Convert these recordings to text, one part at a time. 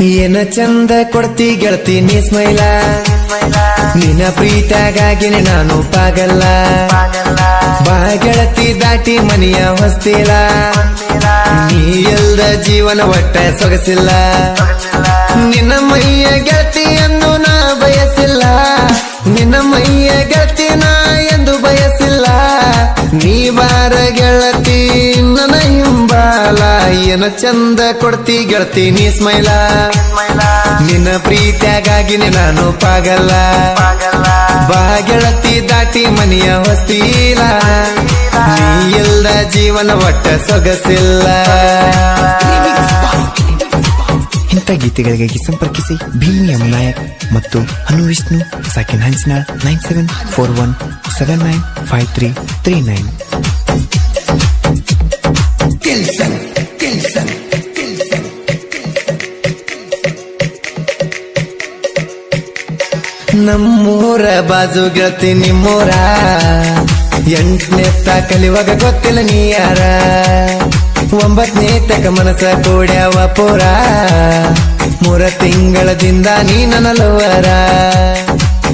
ಏನ ಚಂದ ಕೊಡ್ತಿ ಗೆಳತಿ ನೀ ಸ್ಮೈಲ. ನಿನ್ನ ಪ್ರೀತಾಗಾಗಿನೇ ನಾನು ಪಾಗಲ್ಲ. ಬಾ ಗೆಳತಿ ದಾಟಿ ಮನೆಯ ಹೊಸ್ತಿಲ್ಲ ನೀ ಎಲ್ದ ಜೀವನ ಒಟ್ಟ ಸೊಗಸಿಲ್ಲ. ನಿನ್ನ ಮೈಯ ಗೆಳತಿಯನ್ನು ನಾ ಬಯಸಿಲ್ಲ. ನಿನ್ನ ಮೈಯ ಗೆಳತಿ ಏನ ಚಂದ ಕೊಡ್ತಿ ಗೆಳತಿ ನೀ ಸ್ಮೈಲ. ನಿನ್ನ ಪ್ರೀತಿಯಾಗಾಗಿ ನಾನು ಪಾಗಲ್ಲ. ಬಾ ಗೆಳತಿ ದಾಟಿ ಮನೆಯ ಹೊಸ್ತಿಲ್ಲ ನೀ ಇಲ್ದ ಜೀವನ ಒಟ್ಟ ಸೊಗಸಿಲ್ಲ. ಇಂಥ ಗೀತೆಗಳಿಗಾಗಿ ಸಂಪರ್ಕಿಸಿ ಭೀಮು ಎಂ ನಾಯಕ್ ಮತ್ತು ಹನು ವಿಷ್ಣು ಸಾಕಿನ್ ಹಂಚಿನ nine seven four one seven nine five three three nine. ನಮ್ಮೂರ ಬಾಜು ಗೆಳತಿ ನಿಮ್ಮೂರ. ಎಂಟನೇ ಕಲಿಯುವಾಗ ಗೊತ್ತಿಲ್ಲ ನೀ ಯಾರ. ಒಂಬತ್ತನೇ ತಕ ಮನಸ ಕೂಡ್ಯಾವ ಪೂರ. ಮೂರ ತಿಂಗಳದಿಂದ ನೀ ನನ್ನ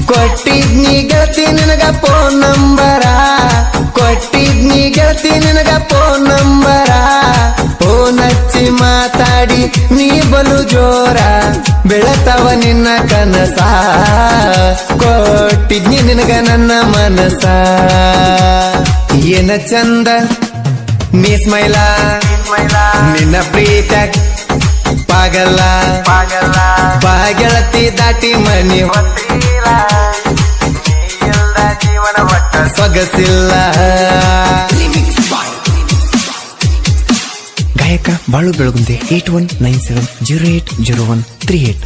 ಕೊಟ್ಟಿದ್ನಿ ಗೆಳತಿ ನಿನಗ ಫೋನ್ ನಂಬರ ಕೊಟ್ಟಿದ್ನಿ ಗೆಳತಿ ನಿನಗ ಫೋನ್ ನಂಬರ ಫೋನ್ ಹಚ್ಚಿ ಮಾತಾಡಿ ನೀ ಬಲು ಜೋರ. ಬೆಳತವ ನಿನ್ನ ಕನಸ. ಕೊಟ್ಟಿದ್ನಿ ನಿನಗ ನನ್ನ ಮನಸ. ಏನ ಚಂದ, ನೀ ಸ್ಮೈಲ. ನಿನ್ನ ಪ್ರೀತ ಪಾಗಲ್ಲ. ಬಾ ಗೆಳತಿ ದಾಟಿ ಮನಿ ಸೊಗಸಿಲ್ಲ. ಗಾಯಕ Balu Belagunde eight one nine seven zero eight zero one three eight.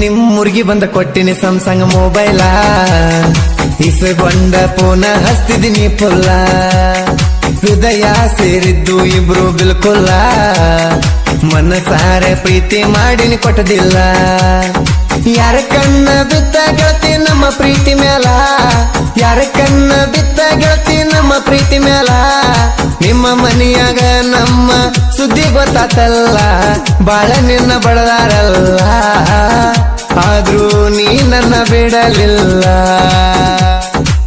ನಿಮ್ ಮುರ್ಗಿ ಬಂದ ಕೊಟ್ಟಿನಿ ಸಂಸಂಗ್ ಮೊಬೈಲಾ ಇಸಗೊಂಡ ಪೋನ ಹಸ್ತಿದ್ದೀನಿ ಪುಲ್ಲ. ಹೃದಯ ಸೇರಿದ್ದು ಇಬ್ರು ಬಿಲ್ಕುಲ್ಲ. ಮನಸಾರೆ ಪ್ರೀತಿ ಮಾಡಿನಿ ಕೊಟ್ಟದಿಲ್ಲ. ಯಾರ ಕಣ್ಣ ಬಿತ್ತ ಗೆಳತಿ ನಮ್ಮ ಪ್ರೀತಿ ಮೇಲ ಯಾರ ಕಣ್ಣ ಬಿತ್ತ ಗೆಳತಿ ನಮ್ಮ ಪ್ರೀತಿ ಮೇಲ ನಿಮ್ಮ ಮನೆಯಾಗ ನಮ್ಮ ಸುದ್ದಿ ಗೊತ್ತಾತಲ್ಲ. ಬಾಳ ನಿನ್ನ ಬಡದಾರಲ್ಲ. ಆದ್ರೂ ನೀ ನನ್ನ ಬಿಡಲಿಲ್ಲ.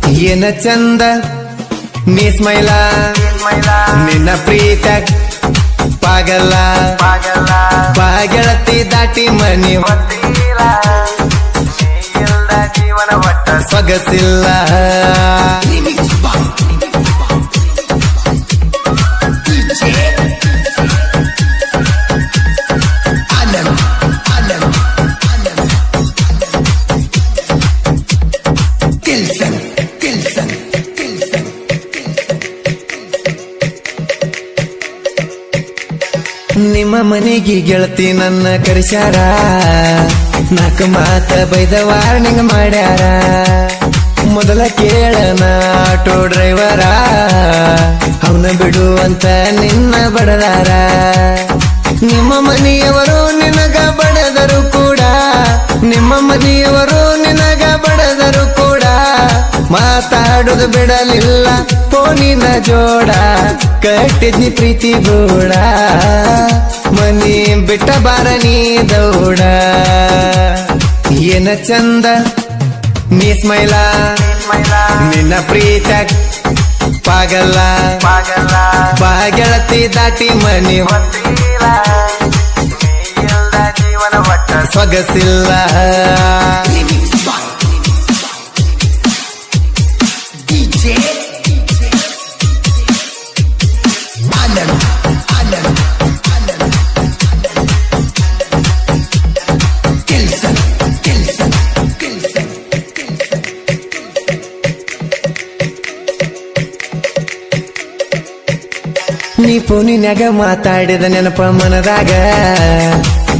ಏನ ಚಂದ ನೀ ಸ್ಮೈಲ ನಿನ್ನ ಪ್ರೀತ ಪಾಗಲ್ಲ. ಬಾ ಗೆಳತಿ ದಾಟಿ ಮನಿ ಸೊಗಸಿಲ್ಲ. ನಿಮ್ಮ ಮನೆಗೆ ಗೆಳತಿ ನನ್ನ ಕರೆಸ್ಯಾರ. ನಾಲ್ಕು ಮಾತ ಬೈದ ವಾರ್ನಿಂಗ್ ಮಾಡ್ಯಾರ. ಮೊದಲ ಕೇಳನ ಆಟೋ ಡ್ರೈವರ. ಅವನ ಬಿಡು ಅಂತ ನಿನ್ನ ಬಡದಾರ. ನಿಮ್ಮ ಮನೆಯವರು ನಿನಗ ಬಡದರು ಕೂಡ. ನಿಮ್ಮ ಮನೆಯವರು ನಿನಗ ಬಡದರು ಕೂಡ. ಮಾತಾಡೋದು ಬಿಡಲಿಲ್ಲ ಫೋನಿನ ಜೋಡ. ಕಟ್ಟಿದ್ನಿ ಪ್ರೀತಿ ಗೋಡ. ಮನಿ ಬಿಟ್ಟ ಬಾರ ನೀ ದೌಡ. ಏನ ಚಂದ, ನೀ ಸ್ಮೈಲ. ನಿನ್ನ ಪ್ರೀತ ಪಾಗಲ್ಲ. ಬಾಗೆಳತಿ ದಾಟಿ ಮನಿ ಸೊಗಸಿಲ್ಲ. ಫೋನಿನ್ಯಾಗ ಮಾತಾಡಿದ ನೆನಪ ಮನದಾಗ.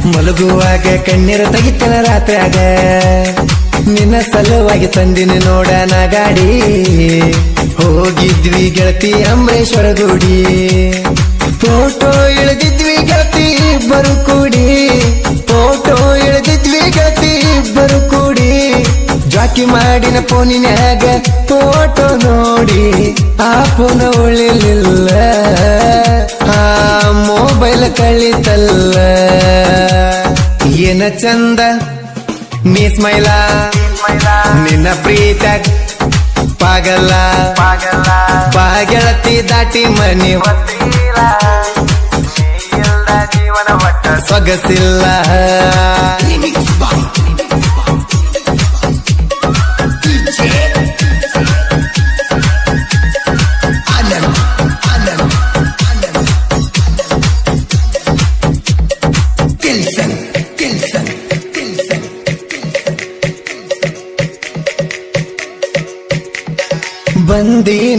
ಮಲಗುವಾಗ ಕಣ್ಣೀರ ತೆಗಿತನ ರಾತ್ರಿಯಾಗ. ನಿನ್ನ ಸಲುವಾಗಿ ತಂದಿನಿ ನೋಡನ ಗಾಡಿ ಹೋಗಿದ್ವಿ ಗೆಳತಿ ಅಂಬರೇಶ್ವರ ಗುಡಿ. ಫೋಟೋ ಇಳಿದಿದ್ವಿ ಗೆಳತಿ ಇಬ್ಬರು ಕೂಡಿ. ಮಾಡಿನ ಫೋನಿನ್ಯಾಗ ಫೋಟೋ ನೋಡಿ, ಆ ಪೋನ ಉಳಿಲಿಲ್ಲ. ಆ ಮೊಬೈಲ್ ಕಳಿತಲ್ಲ. ಏನ ಚಂದ? ನೀ ಸ್ಮೈಲ. ನಿನ್ನ ಪ್ರೀತ ಪಾಗಲ್ಲ. ಪಾಗೆಳತಿ ದಾಟಿ ಮನಿ ಸೊಗಸಿಲ್ಲ.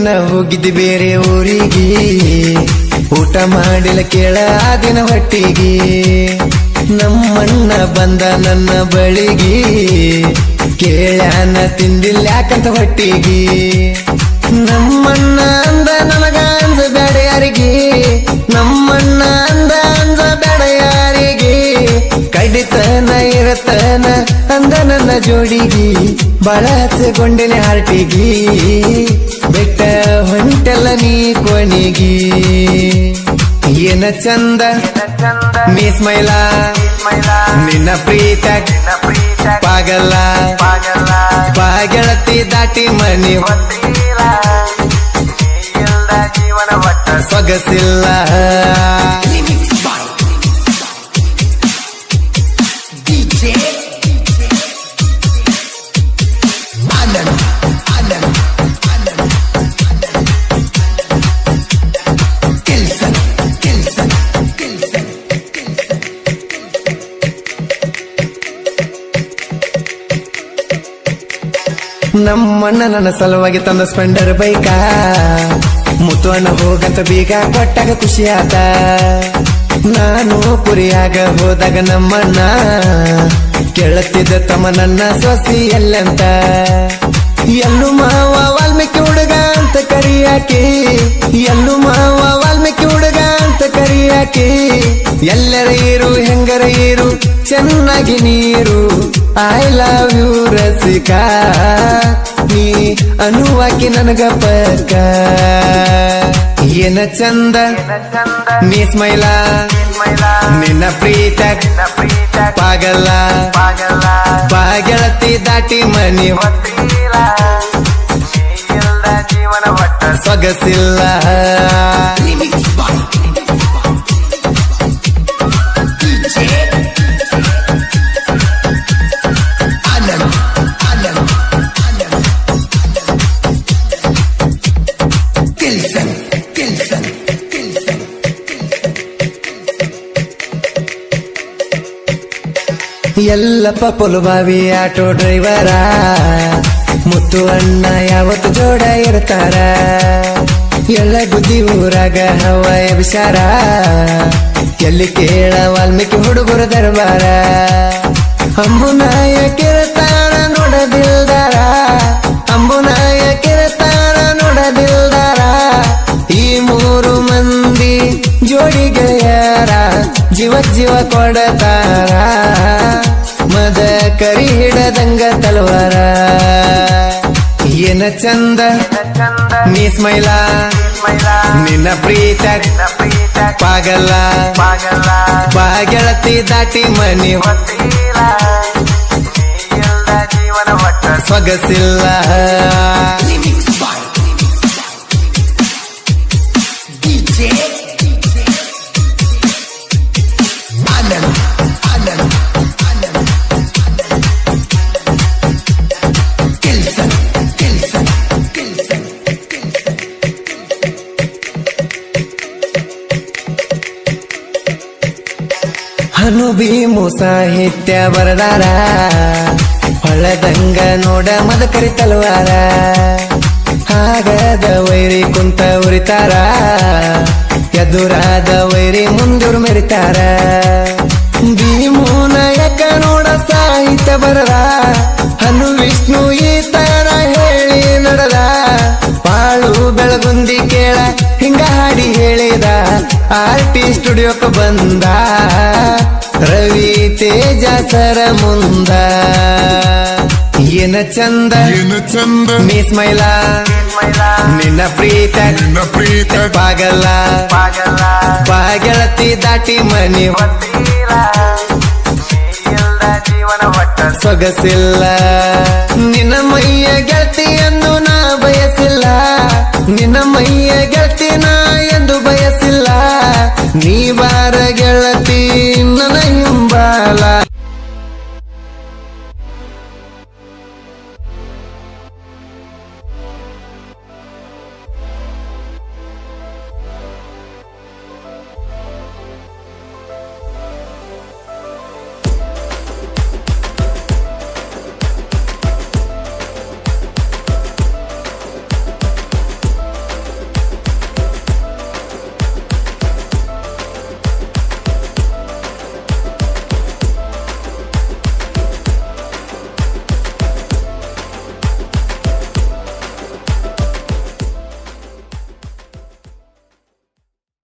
ಬಂದಿನ ಹೋಗಿದ್ದು ಬೇರೆ ಊರಿಗೆ. ಊಟ ಮಾಡಿಲ್ಲ ಕೇಳ ಆ ದಿನ ಹೊಟ್ಟಿಗೆ. ನಮ್ಮಣ್ಣ ಬಂದ ನನ್ನ ಬಳಿಗೆ. ಕೇಳನ ತಿಂದಿಲ್ಲ ಯಾಕಂತ ಹೊಟ್ಟಿಗೆ. ನಮ್ಮಣ್ಣ ಅಂದ ನನಗ ಅಂದ ಬೇಡ ಯಾರಿಗೆ. ನಮ್ಮಣ್ಣ ಅಂದ ಅಂದ ಬೇಡ ಯಾರಿಗೆ. ಕಡಿತನ ಇರತನ ಅಂದ ನನ್ನ ಜೋಡಿಗಿ. ಬಾಳ ಹಚ್ಚಿಕೊಂಡಿನಿ ಹಾರ್ಟಿಗಿ. ಬೆಟ್ಟ ಹೊಂಟಲ್ಲ ನೀ ಕೊನೆಗಿ ಏನ ಚಂದ ನೀ ಸ್ಮೈಲ ನಿನ್ನ ಪ್ರೀತ ಪಾಗಲ್ಲ. ಬಾಗಳತಿ ದಾಟಿ ಮನಿ ಸೊಗಸಿಲ್ಲ. ನಮ್ಮಣ್ಣ ನನ್ನ ಸಲುವಾಗಿ ತಂದ ಸ್ಪೆಂಡರ್ ಬೈಕ. ಮುತ್ತುವಣ್ಣ ಹೋಗಂತ ಬೀಗ, ಕೊಟ್ಟಾಗ ಖುಷಿ ನಾನು ಪುರಿಯಾಗ ಹೋದಾಗ ನಮ್ಮಣ್ಣ ಕೇಳುತ್ತಿದ್ದ ತಮ್ಮ ನನ್ನ ಸೊಸಿ ಎಲ್ಲಂತ ಎಲ್ಲು ಮಾವ ವಾಲ್ಮೀಕಿ ಹುಡುಗ ಅಂತ ಕರಿಯಾಕಿ, ಎಲ್ಲು ಮಾವ ವಾಲ್ಮೀಕಿ ಹುಡುಗ ಅಂತ ಕರಿಯಾಕಿ, ಎಲ್ಲರ ಇರು ಹೆಂಗರ ಇರು ಚೆನ್ನಾಗಿ ನೀರು ಐ ಲವ್ ಯು ರಸಿಕಾ ನೀ ಅನುವಾಕಿ ನನಗ ಪಕ್ಕ. ಏನ ಚಂದ? ನೀ ಸ್ಮೈಲ. ನಿನ್ನ ಪ್ರೀತ. ಪಾಗಲ್ಲ ಬಾಗೆಳತಿ ದಾಟಿ ಮನಿ ಸೊಗಸಿಲ್ಲ. ಎಲ್ಲಪ್ಪ ಪೊಲುಬಾವಿ ಆಟೋ ಡ್ರೈವರ. ಮುತ್ತು ಅಣ್ಣ ಯಾವತ್ತು ಜೋಡ ಇರ್ತಾರ. ಎಲ್ಲ ಬುದ್ಧಿ ಊರಾಗ ಹವ ವಿಚಾರ ಎಲ್ಲಿ ಕೇಳ ವಾಲ್ಮೀಕಿ ಹುಡುಗರ ದರ್ಬಾರ. ಅಂಬುನಾಯ ಕಿರತಾರ ನೋಡದಿಲ್ದಾರ. ಅಂಬುನಾಯ ಕಿರತಾರ ನೋಡದಿಲ್ದಾರ. ಈ ಮೂರು ಮಂದಿ ಜೋಡಿ ಗೆಳೆಯರ, ಜೀವ ಜೀವ ಕೊಡತಾರ. ಮದ ಕರಿ ಹಿಡದಂಗ ತಲವಾರ. ಏನ ಚಂದ? ನೀ ಸ್ಮೈಲ. ನಿನ್ನ ಪ್ರೀತ ಪಾಗಲ್ಲ ಬಾಗೆಳತಿ ದಾಟಿ ಮನಿ ಸೊಗಸಿಲ್ಲ ಅನುಭೀಮು ಸಾಹಿತ್ಯ ಬರದಾರ. ಹೊಳದಂಗ ನೋಡ ಮದಕರಿ ತಲವಾರ. ಆಗದ ವೈರಿ ಕುಂತ ಉರಿತಾರ. ಎದುರಾದ ವೈರಿ ಮುಂದೂರು ಮೆರಿತಾರ. ಭೀಮು ನಾಯಕ ನೋಡ ಸಾಹಿತ್ಯ ಬರದ ಹನು ವಿಷ್ಣು ಈ ಆರ್ಟಿ ಸ್ಟುಡಿಯೋಕ್ಕೆ ಬಂದ. ರವಿ ತೇಜ ಸರ ಮುಂದ. ಏನ ಚಂದ? ಏನ ಚಂದ? ಮೀಸ್ ಮೈಲಾ ನಿನ್ನ ಪ್ರೀತ. ನಿನ್ನ ಪ್ರೀತ. ಪಾಗಲ್ಲ ಪಾಗಳತಿ ದಾಟಿ ಮನಿ ಸೊಗಸಿಲ್ಲ. ನಿನ್ನ ಮೈಯ ಗೆಳತಿಯನ್ನು ನಾ ಬಯಸಿಲ್ಲ. ನಿನ್ನ ಮೈಯ ಗೆಳತಿನ ಎಂದು ಬಯಸಿಲ್ಲ. ನೀ ಬಾರ ಗೆಳತಿ